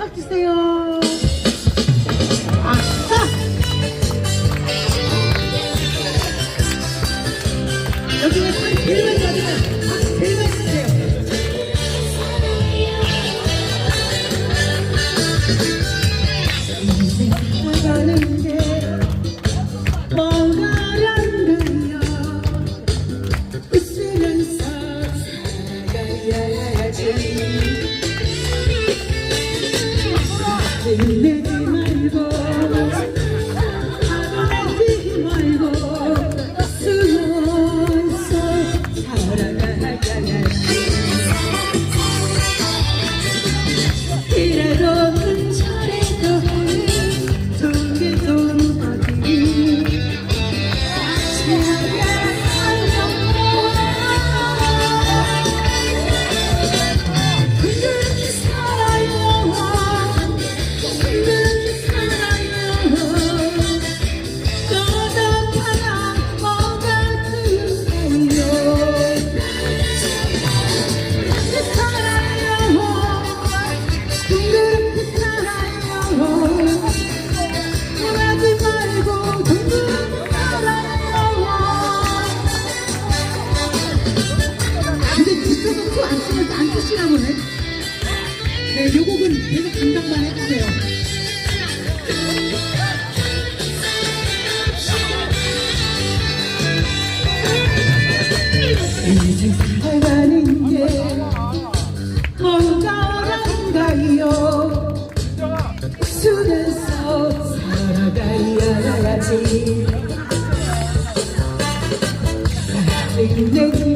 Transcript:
해주세요. 아싸! 여기는 한 1만 가지면 한 1만 주세요. 인생 게 뭐가란가요 웃으면서 살아야 you 안 쓰면 안 쓰시나 보네. 네, 요 곡은 계속 감상만 해주세요. 이제 살아가는 게 건강한가요? 술에서 살아가야지. 내